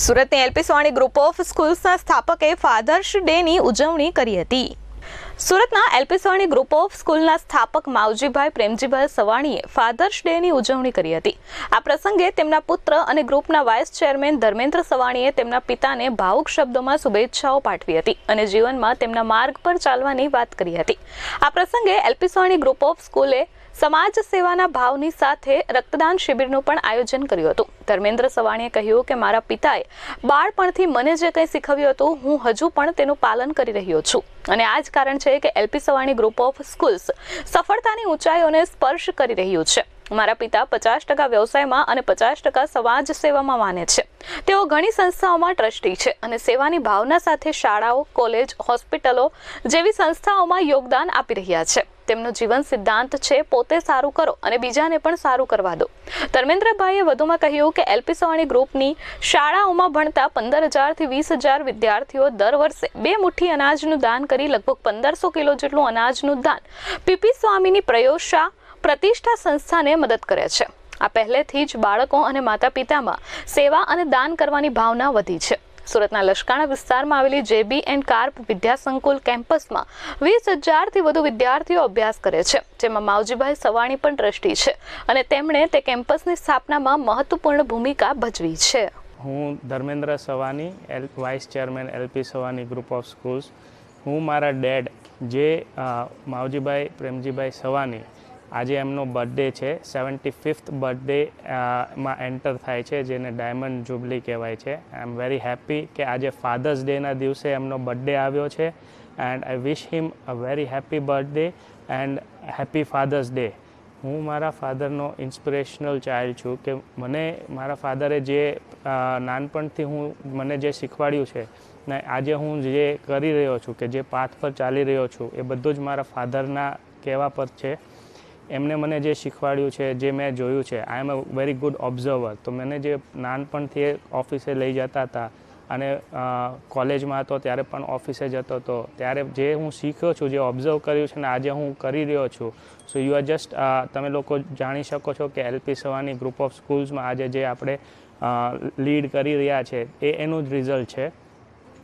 સુરતની LP Savani group of સ્કૂલ્સના સ્થાપકે ફાધર્સ ડેની ઉજવણી કરી હતી. સુરતના એલપી ગ્રુપ ઓફ સ્કૂલના સ્થાપક માવજીભાઈ પ્રેમજીભાઈ સવાણીએ ફાધર્સ ડેની ઉજવણી કરી હતી. આ પ્રસંગે તેમના પુત્ર અને ગ્રુપના વાઇસ ચેરમેન ધર્મેન્દ્ર સવાણીએ તેમના પિતાને ભાવુક શબ્દોમાં શુભેચ્છાઓ પાઠવી હતી અને જીવનમાં તેમના માર્ગ પર ચાલવાની વાત કરી હતી. આ પ્રસંગે એલપી ગ્રુપ ઓફ સ્કૂલે સમાજ સેવાના ભાવની સાથે રક્તદાન શિબિરનું પણ આયોજન કર્યું હતું. ધર્મેન્દ્ર સવાણીએ કહ્યું કે, મારા પિતાએ બાળપણથી મને જે કંઈ શીખવ્યું હતું, હું હજુ પણ તેનું પાલન કરી રહ્યો છું. અને આ જ કારણ છે કે LP Savani group of schools સફળતાની ઊંચાઈઓને સ્પર્શ કરી રહ્યું છે. મારા પિતા પચાસ ટકા વ્યવસાયમાં અને પચાસ ટકા સમાજ સેવામાં માને છે. તેઓ ઘણી સંસ્થાઓમાં ટ્રસ્ટી છે અને સેવાની ભાવના સાથે શાળાઓ, કોલેજ, હોસ્પિટલો જેવી સંસ્થાઓમાં યોગદાન આપી રહ્યા છે. તેમનો જીવન સિદ્ધાંત છે, પોતે સારું કરો અને બીજાને પણ સારું કરવા દો. ધર્મેન્દ્રભાઈએ વધુમાં કહ્યું કે એલપી સવાણી ગ્રુપની શાળાઓમાં ભણતા પંદર હજારથી વીસ હજાર વિદ્યાર્થીઓ દર વર્ષે બે મુઠ્ઠી અનાજનું દાન કરી લગભગ પંદરસો કિલો જેટલું અનાજનું દાન પીપી સ્વામીની પ્રયોગશા પ્રતિષ્ઠા સંસ્થાને મદદ કરે છે. આ પહેલેથી જ બાળકો અને માતા પિતામાં સેવા અને દાન કરવાની ભાવના વધી છે. સુરતના લશ્કાણા વિસ્તારમાં આવેલી જેબી એન્ડ કાર્પ વિદ્યાસંકુલ કેમ્પસમાં વીસ હજારથી વધુ વિદ્યાર્થીઓ અભ્યાસ કરે છે. જેમાં માવજીભાઈ સવાણી પણ ટ્રસ્ટી છે અને તેમણે તે કેમ્પસની સ્થાપનામાં મહત્વપૂર્ણ ભૂમિકા ભજવી છે. હું Dharmendra Savani L, vice chairman LP Savani group of schools. હું મારા ડેડ જે માવજીભાઈ, પ્રેમજીભાઈ સવાની આજે એમનો બર્થડે છે. સેવન્ટી ફિફ્થ બર્થડે માં એન્ટર થાય છે, જેને ડાયમંડ જુબલી કહેવાય છે. આઈ એમ વેરી હેપી કે આજે ફાધર્સ ડેના દિવસે એમનો બર્થડે આવ્યો છે. And I wish him a very happy birthday and happy father's day હું મારા ફાધરનો ઇન્સ્પિરેશનલ ચાઇલ્ડ છું કે મને મારા ફાધરે જે નાનપણથી હું મને જે શીખવાડ્યું છે ને આજે હું જે કરી રહ્યો છું કે જે પાથ પર ચાલી રહ્યો છું એ બધું જ મારા ફાધરના કહેવા પર છે. એમને મને જે શીખવાડ્યું છે, જે મેં જોયું છે I am a very good observer તો મને જે નાનપણથી ઓફિસે લઈ જતા હતા અને કોલેજમાં હતો, ત્યારે પણ ઓફિસે જતો હતો ત્યારે જે હું શીખ્યો છું, જે ઓબ્ઝર્વ કર્યું છે ને આજે હું કરી રહ્યો છું. સો યુ આર જસ્ટ તમે લોકો જાણી શકો છો કે એલપી સવાની ગ્રુપ ઓફ સ્કૂલ્સમાં આજે જે આપણે લીડ કરી રહ્યા છે, એ એનું જ રિઝલ્ટ છે.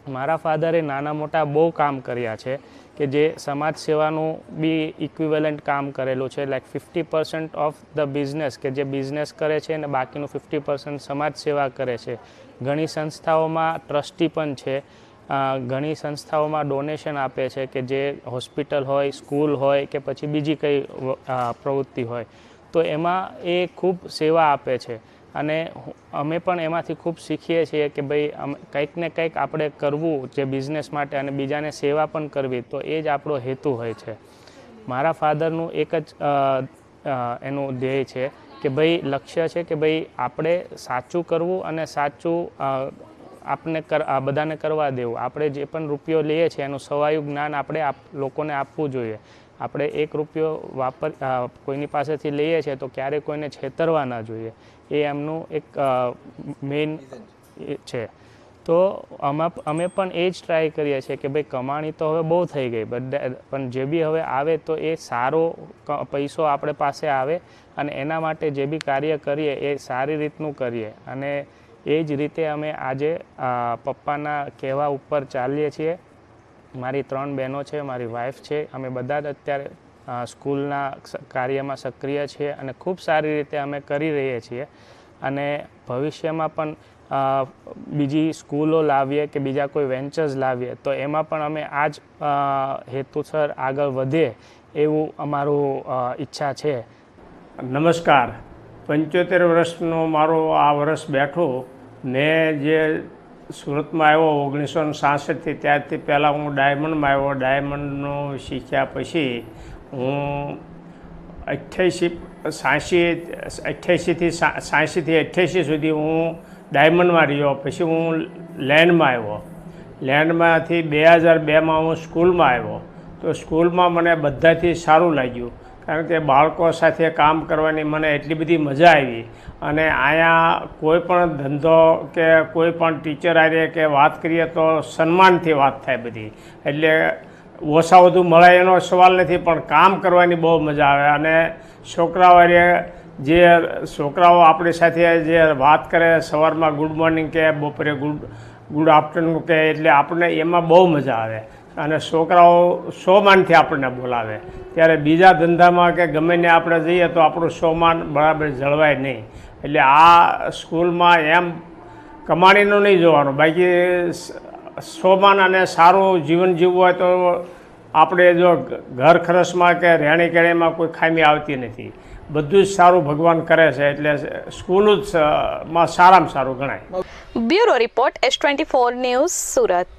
મારા ફાધરે નાના મોટા બહુ કામ કર્યા છે. કે જે સમાજ સેવાનું બી ઇક્વિવેલન્ટ કામ કરેલું છે. Like fifty percent of the business કે જે બિઝનેસ કરે છે અને બાકીનું ફિફ્ટી પર્સન્ટ સમાજ સેવા કરે છે. ઘણી સંસ્થાઓમાં ટ્રસ્ટી પણ છે. ઘણી સંસ્થાઓમાં ડોનેશન આપે છે કે જે હોસ્પિટલ હોય સ્કૂલ હોય કે પછી બીજી કંઈ પ્રવૃત્તિ હોય. તો એમાં એ ખૂબ સેવા આપે છે. અને અમે પણ એમાંથી ખૂબ શીખીએ છીએ કે ભાઈ કંઈક ને કંઈક આપણે કરવું જે બિઝનેસ માટે અને બીજાને સેવા પણ કરવી, તો એ જ આપણો હેતુ હોય છે. મારા ફાધરનું એક જ એનું ધ્યેય છે કે ભાઈ લક્ષ્ય છે કે ભાઈ આપણે સાચું કરવું અને સાચું આપને આ બધાને કરવા દેવું. આપણે જે પણ રૂપિયો લઈએ છીએ એનું સવાયું જ્ઞાન આપણે આપ, લોકોને આપવું જોઈએ. આપણે એક રૂપિયો વાપર કોઈની પાસેથી લઈએ છીએ તો ક્યારેય કોઈને છેતરવા ના જોઈએ. એ એમનું એક મેઇન છે. તો આમાં અમે પણ એ જ ટ્રાય કરીએ છીએ કે ભાઈ કમાણી તો હવે બહુ થઈ ગઈ બટ પણ જે બી હવે આવે તો એ સારો પૈસો આપણે પાસે આવે અને એના માટે જે બી કાર્ય કરીએ એ સારી રીતનું કરીએ. અને એ જ રીતે અમે આજે પપ્પાના કહેવા ઉપર ચાલીએ છીએ. મારી ત્રણ બહેનો છે, મારી વાઈફ છે. અમે બધા જ અત્યારે સ્કૂલના કાર્યમાં સક્રિય છીએ અને ખૂબ સારી રીતે અમે કરી રહીએ છીએ. અને ભવિષ્યમાં પણ બીજી સ્કૂલો લાવીએ કે બીજા કોઈ વેન્ચર્સ લાવીએ, તો એમાં પણ અમે આ જ હેતુસર આગળ વધીએ એવું અમારું ઈચ્છા છે. નમસ્કાર. પંચોતેર વર્ષનો મારો આ વર્ષ બેઠો ને જે સુરતમાં આવ્યો ઓગણીસો સાસઠથી ત્યારથી પહેલાં હું ડાયમંડમાં આવ્યો. ડાયમંડનું શીખ્યા પછી હું અઠ્યાસી, સાંસી, અઠ્યાસીથી સાંસીથી અઠ્યાસી સુધી હું ડાયમંડમાં રહ્યો. પછી હું લેન્ડમાં આવ્યો. લેન્ડમાંથી બે હજાર બેમાં હું સ્કૂલમાં આવ્યો. તો સ્કૂલમાં મને બધાથી સારું લાગ્યું. કારણ કે બાળકો સાથે કામ કરવાની મને એટલી બધી મજા આવી. અને અહીંયા કોઈ પણ ધંધો કે કોઈ પણ ટીચર આરે કે વાત કરીએ તો સન્માનથી વાત થાય બધી. એટલે ઓછા વધુ મળે એનો સવાલ નથી, પણ કામ કરવાની બહુ મજા આવે. અને છોકરાઓ જે છોકરાઓ આપણી સાથે જે વાત કરે સવારમાં ગુડ મોર્નિંગ કે બપોરે ગુડ ગુડ આફ્ટરનૂન કે એટલે આપણને એમાં બહુ મજા આવે. અને છોકરાઓ સોમાનથી આપણને બોલાવે. ત્યારે બીજા ધંધામાં કે ગમે ને આપણે જઈએ તો આપણું સોમાન બરાબર જળવાય નહીં. એટલે આ સ્કૂલમાં એમ કમાણીનું નહીં જોવાનું. બાકી સોમાન અને સારું જીવન જીવવું હોય તો આપણે જો ઘર ખરસમાં કે રહેણી કેણીમાં કોઈ ખામી આવતી નથી. બધું જ સારું ભગવાન કરે છે, એટલે સ્કૂલ જ માં સારામાં સારું ગણાય. Bureau report S twenty four news Surat.